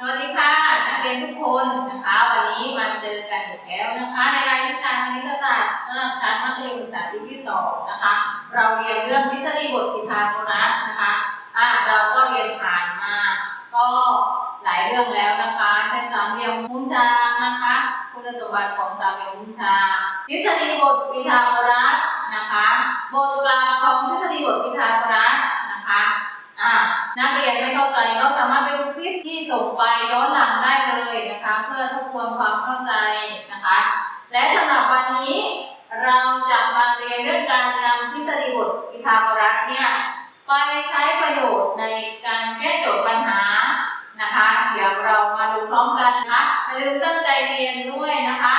สวัสดีค่ะนักเรียนทุกคนนะคะ วันนี้มาเจอกันอีกแล้วนะคะ ในรายวิชาคณิตศาสตร์สำหรับชั้นมัธยมศึกษาปีที่สองนะคะ เราเรียนเรื่องทฤษฎีบทพีทาโกรัสนะคะอ่าเราก็เรียนผ่านมา ก็หลายเรื่องแล้วนะคะเช่นสามเหลี่ยมมุมฉากนะคะคุณสมบัติของสามเหลี่ยมมุมฉากทฤษฎีบทพีทาโกรัสนะคะ บทกลางของทฤษฎีบท เรียนด้วยนะคะ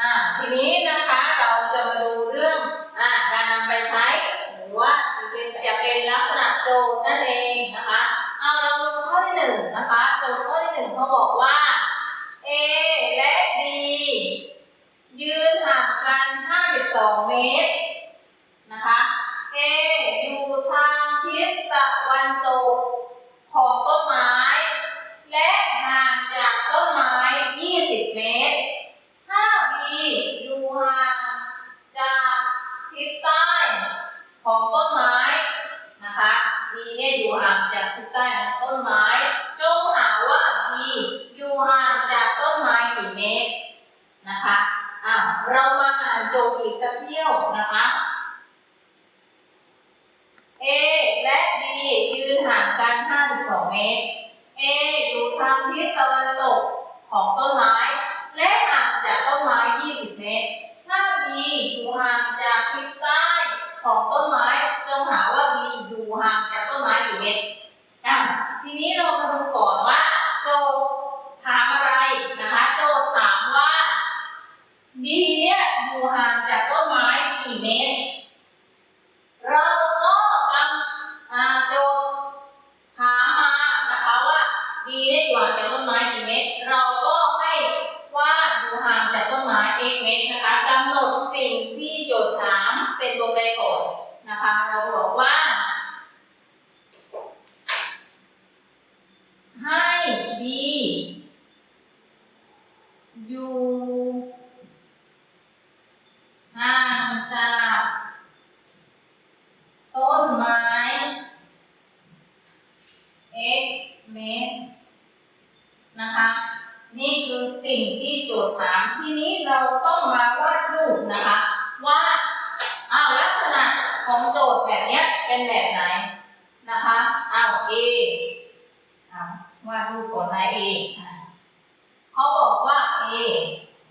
อ่าทีนี้นะคะเราจะมาดูเรื่องอ่าการนำไปใช้หรือว่าจะเป็นจะเป็นลักษณะโจทย์นั่นเองนะคะเอาเราดูข้อที่หนึ่งนะคะโจทย์ข้อที่หนึ่งเขาบอกว่า A และ B ยืนห่างกัน 52 เมตร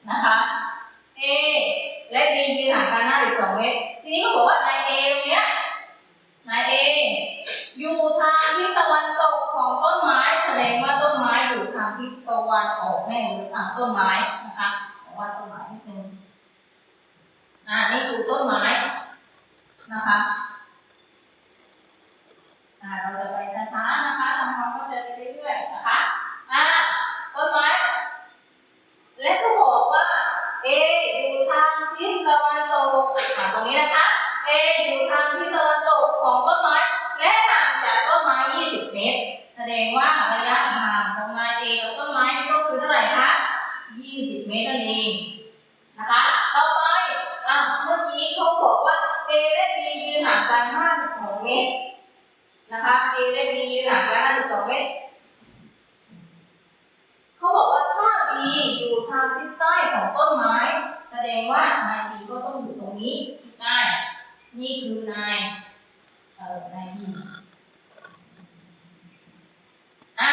นะคะ A และ B ยืนห่างกัน52เมตร ทีนี้เขาบอกว่านาย A ตรงเนี้ยนาย A อยู่ทางทิศตะวันตกของต้นไม้แสดงว่าต้นไม้อยู่ทางทิศตะวันออกแน่หรือทางต้นไม้นะคะบอกว่าต้นไม้นิดนึงอ่านี่คือต้นไม้นะคะอ่าเราจะไปช้าๆนะคะทำความเข้าใจไปเรื่อยๆนะคะอ่าต้นไม้ และก็บอกว่า A อยู่ทางทิศตะวันตกตรงนี้นะคะ A อยู่ทางทิศตะวันตกของต้นไม้ และห่างจากต้นไม้ 20 เมตร แสดงว่าระยะห่างของนาย A กับต้นไม้นี่ก็คือเท่าไหร่คะ 20 เมตรนั่นเองนะคะ ต่อไปอะเมื่อกี้เขาบอกว่า A และ B ยืนห่างกัน52เมตรนะคะ A และ B ยืนห่างกัน52เมตร เขาบอกว่าถ้า B อยู่ทางทิศใต้ของต้นไม้ แสดง ว่านาย B ก็ต้องอยู่ตรงนี้ทิศใต้นี่คือนายเอ่อนาย B อะ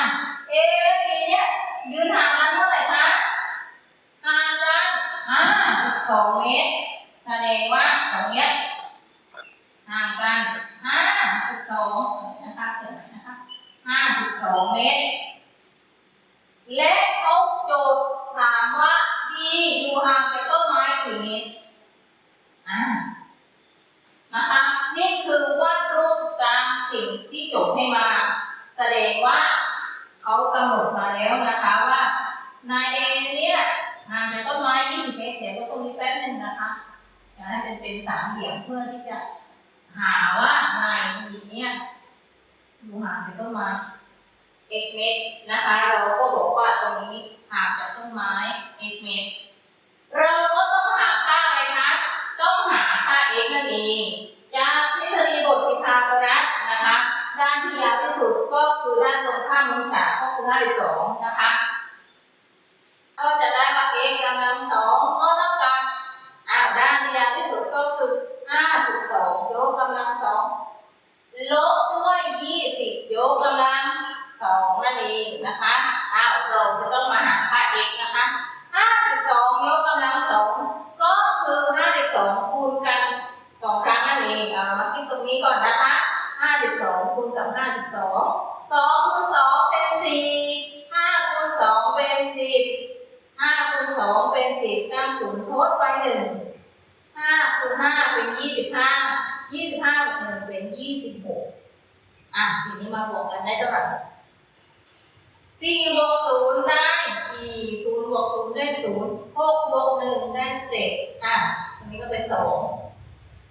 A และ B เนี่ยยืนห่างกันเท่าไหร่คะห่างกัน52เมตรแสดงว่าตรงเนี้ยห่างกัน52นะคะเขียนไว้นะคะ52เมตร และเขาโจทย์ถามว่า B อยู่ห่างจาก ต้นไม้กี่เมตรอ่านะคะ นี่คือวาดรูปตามสิ่งที่โจทย์ให้มา แสดงว่าเขากำหนดมาแล้วนะคะว่านายเอเนี่ยห่างจากต้นไม้20เมตรเดี๋ยวตรงนี้แป๊บหนึงนะคะจะให้เป็นเป็นสามเหลี่ยมเพื่อที่จะหาว่านายบีเนี่ยอยู่ห่างจากต้นไม้ x เมตรนะคะ ข้ามมุมฉาก็คือ52 นะคะ ก็จะได้ว่า x กำลังสองก็เท่ากับอ่าด้านที่ยาวที่สุดก็คือ5.2ยกกำลังสองลบด้วย 20 ยกกำลังสองนั่นเองนะคะอ้าวเราจะต้องมาหาค่า x นะคะ52ยกกำลังสองก็คือ52คูณกันสองครั้งนั่นเองเอามาคิดตรงนี้ก่อนนะคะ52คูณกับ52 2คูณ2เป็น4 5คูณ2เป็น10 5คูณ2เป็น10ตั้งศูนย์ทดไป1 5คูณ5เป็น25 25บห้ายี่สิบห้าบวก1เป็น26อะทีนี้มาบวกกันได้เท่าไหร่สี่บวกศูนย์ได้สี่ศูนย์บวกศูนย์ได้ศูนย์หกบวกหนึ่งได้เจ็ดอะตรงนี้ก็เป็นสอง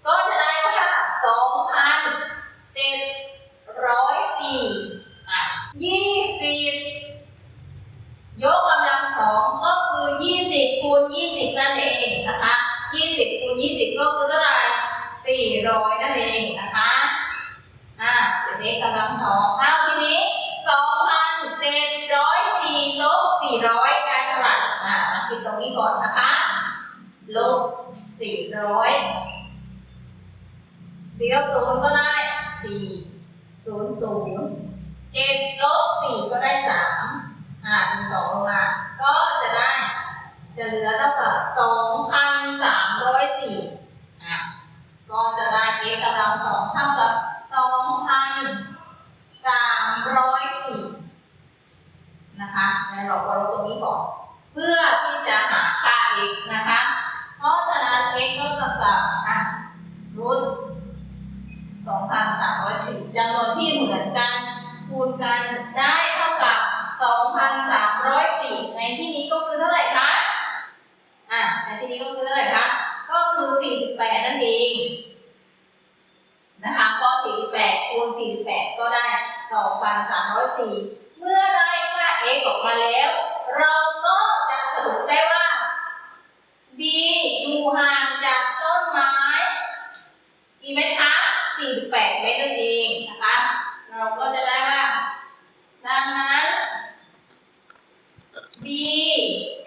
ก็จะได้ว่าสองพันเจ็ดร้อยสี่อะยี่สิบยกกำลังสองก็คือยี่สิบคูณยี่สิบนั่นเองนะคะยี่สิบคูณยี่สิบก็คือเท่าไหร่สี่ร้อยนั่นเองนะคะ อ่าเดี๋ยวนี้กำลังสองเท่าทีนี้สองพันเจ็ดร้อยสี่ลบสี่ร้อยได้เท่าไหร่อ่ามาคิดตรงนี้ก่อนนะคะลบสี่ร้อยสี่ลบ ศูนย์ก็ได้สี่ศูนย์ศูนย์เจ็ดลบสี่ก็ได้สามอ่าเป็นสองลงมาก็จะได้ จะเหลือเท่ากับสองพันสามร้อยสี่อะก็จะได้เอกำลังสองเท่ากับสองพันสามร้อยสี่นะคะในเราก็ลบตรงนี้ก่อนเพื่อที่จะหาค่า x นะคะ เพราะฉะนั้น x ก็เท่ากับอะรูท สองพันสามร้อยสี่จำนวนที่เหมือนกันคูณกันได้ b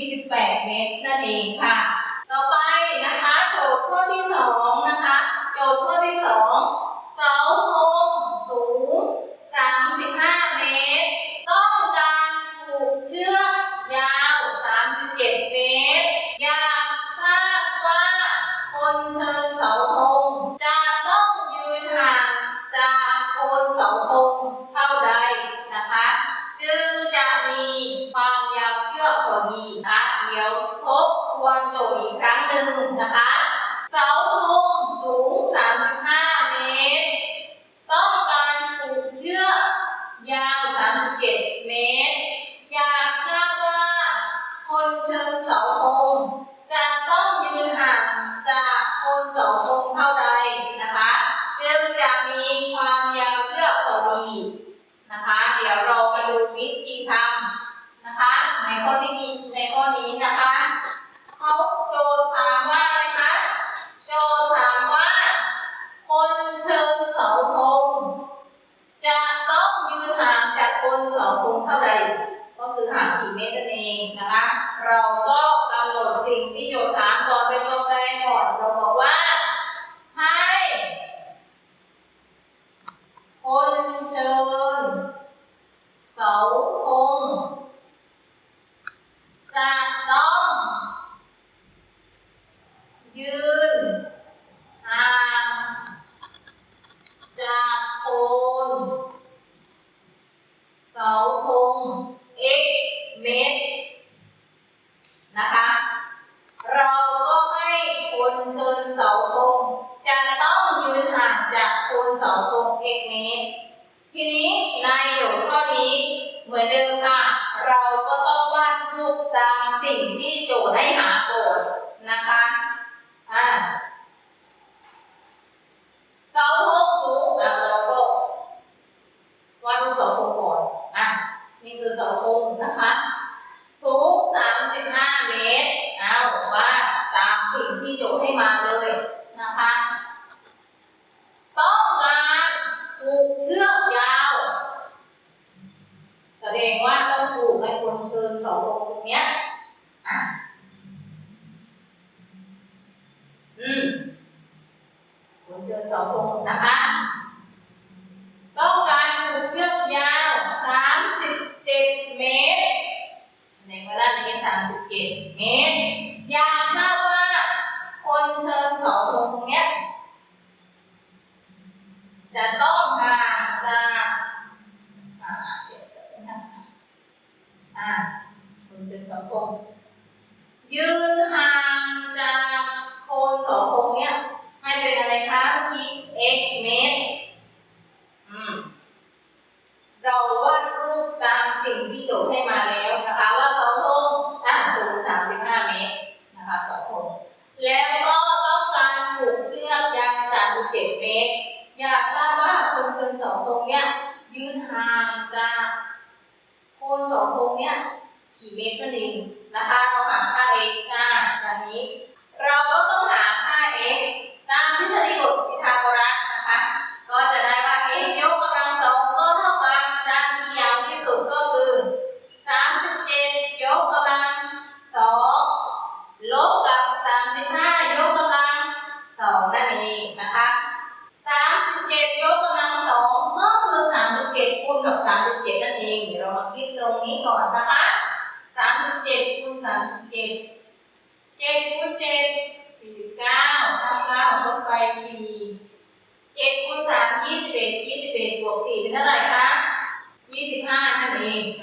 48 เมตรนั่นเองค่ะ ต่อไปนะคะโจทย์ข้อที่สองนะคะ โจทย์ข้อที่สองเสาธงสูง วางโจทย์อีกครั้งหนึ่งนะคะ เสาธงสูง35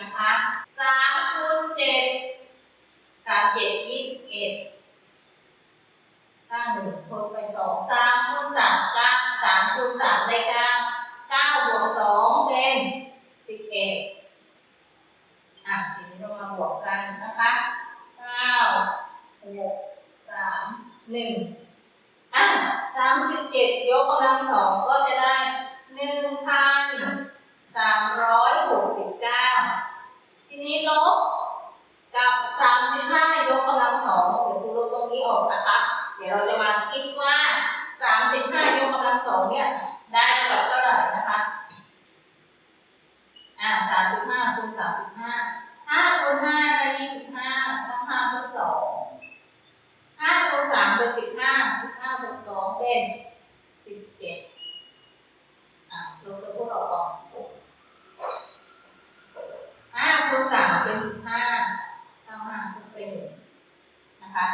นะคะสามคูณเจ็ดสามเจ็ดยี่สิบเอ็ดตั้งหนึ่งคูณไปสองสามคูณสามก้าสามคูณสามได้เก้าเก้าบวกสองเป็นสิบเอ็ดอะทีนี้เรามาบวกกันนะคะเก้าหกสามหนึ่งอะสามสิบเจ็ดยกกำลังสองก็จะได้หนึ่งพันสาม บกับสามสิบห้ายกกำลังสองเดี๋ยวคุณลบตรงนี้ออกนะคะ เดี๋ยวเราจะมาคิดว่าสามสิบห้ายกกำลังสองเนี่ยะ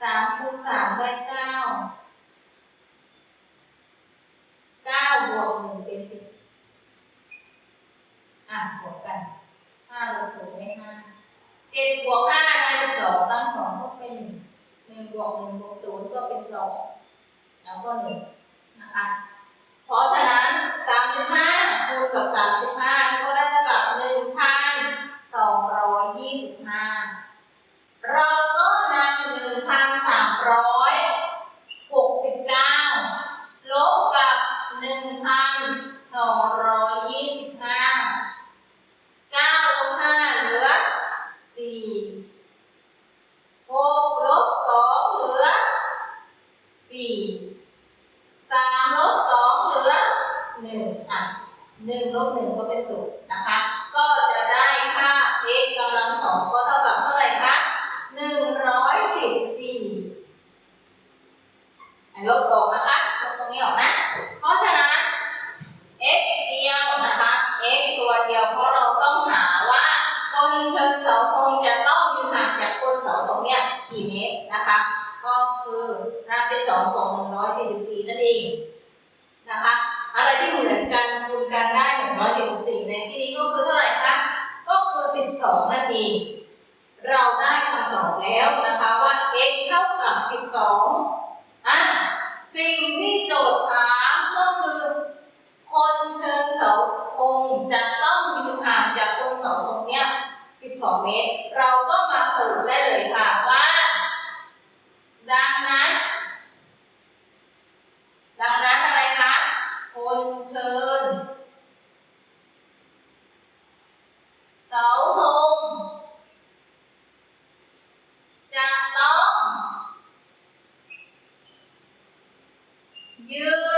สามคูณสามได้เก้าเก้าบวกหนึ่งเป็นสิบอะบวกกันห้าลบศูนย์ได้ห้าเจ็ดบวกห้าได้สองตั้งสองก็เป็นหนึ่งหนึ่งบวกหนึ่งบวกศูนย์ก็เป็นสองแล้วก็หนึ่งนะคะ เพราะฉะนั้นสามสิบห้าคูณกับสาม ยื